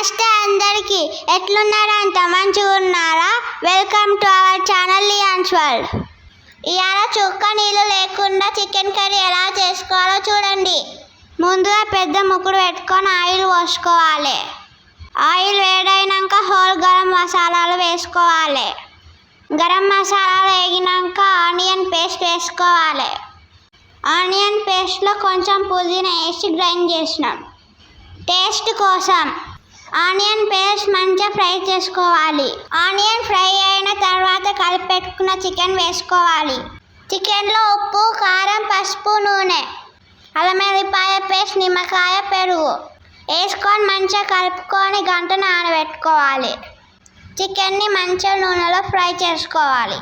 నమస్తే అందరికీ. ఎట్లున్నారా అంత మంచిగా ఉన్నారా? Welcome to our channel lions world. ఇవాళ చుక్క నీళ్ళు లేకుండా చికెన్ కర్రీ ఎలా చేసుకోవాలో చూడండి. ముందుగా పెద్ద ముక్కుడు పెట్టుకొని ఆయిల్ పోసుకోవాలి. ఆయిల్ వేడైనాక హోల్ గరం మసాలాలు వేసుకోవాలి. గరం మసాలాలు వేగినాక ఆనియన్ పేస్ట్ వేసుకోవాలి. ఆనియన్ పేస్ట్లో కొంచెం పుదీనా వేసి గ్రైండ్ చేసినాం. టేస్ట్ కోసం ఆనియన్ పేస్ట్ మంచిగా ఫ్రై చేసుకోవాలి. ఆనియన్ ఫ్రై అయిన తర్వాత కలిపి పెట్టుకున్న చికెన్ వేసుకోవాలి. చికెన్లో ఉప్పు కారం పసుపు నూనె అల్లం వెల్లిపాయ పేస్ట్ నిమ్మకాయ పెరుగు వేసుకొని మంచిగా కలుపుకొని గంట నానబెట్టుకోవాలి. చికెన్ని మంచిగా నూనెలో ఫ్రై చేసుకోవాలి.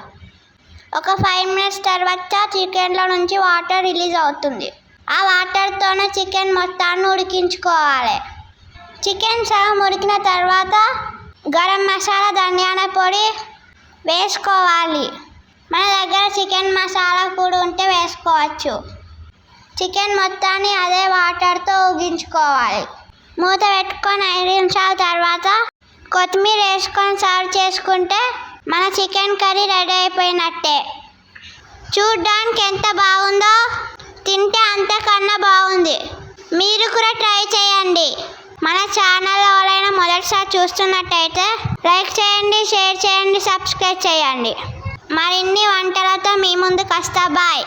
ఒక ఫైవ్ మినిట్స్ తర్వాత చికెన్లో నుంచి వాటర్ రిలీజ్ అవుతుంది. ఆ వాటర్తోనే చికెన్ మొత్తాన్ని ఉడికించుకోవాలి. చికెన్ సగం ఉడికిన తర్వాత గరం మసాలా ధనియాల పొడి వేసుకోవాలి. మన దగ్గర చికెన్ మసాలా పొడి ఉంటే వేసుకోవచ్చు. చికెన్ మొత్తాన్ని అదే వాటర్తో ఉగించుకోవాలి. మూత పెట్టుకొని ఐదు నిమిషాల తర్వాత కొత్తిమీర వేసుకొని సర్వ్ చేసుకుంటే మన చికెన్ కర్రీ రెడీ అయిపోయినట్టే. చూడ్డానికి ఎంత బాగుందో తింటే అంతకన్నా బాగుంది. మీరు కూడా ట్రై చేయండి. మన ఛానల్ ఎవరైనా మొదటిసారి చూస్తున్నట్టయితే లైక్ చేయండి షేర్ చేయండి సబ్స్క్రైబ్ చేయండి. మరిన్ని వంటలతో మీ ముందుకు వస్తా బాయ్.